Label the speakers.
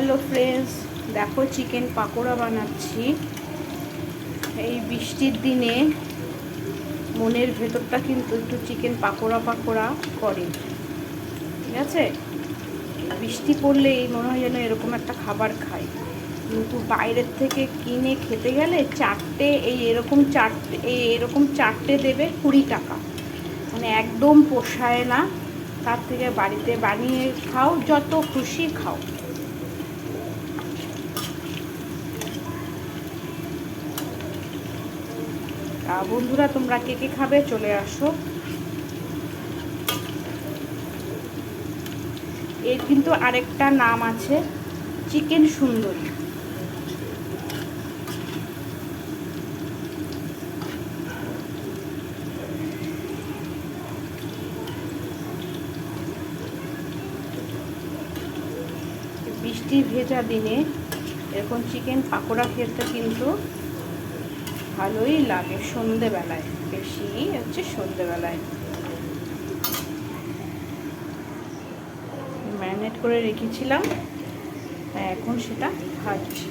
Speaker 1: Hello friends দেখো chicken pakora বানাচ্ছি। এই বৃষ্টির দিনে মনের ভেতরটা কিন্তু একটু চিকেন পাকোড়া পাকোড়া করে। ঠিক আছে? বৃষ্টি পড়লেই মনে হয় যেন এরকম একটা খাবার খাই। কিন্তু বাইরের থেকে কিনে খেতে গেলে চারটে, এই এরকম চারটে, এই এরকম চারটে দেবে কুড়ি টাকা। মানে একদম পোষায় না। তার থেকে বাড়িতে বানিয়ে খাও, যত খুশি খাও। বন্ধুরা, তোমরা কে কে খাবে চলে আসো। এর কিন্তু আরেকটা নাম আছে, চিকেন সুন্দরী। বৃষ্টি ভেজা দিনে এরকম চিকেন পাকোড়া খেতে কিন্তু ভালোই লাগে সন্ধেবেলায়। বেশি হচ্ছে সন্ধেবেলায়। ম্যারিনেট করে রেখেছিলাম এখন সেটা ভাজছি।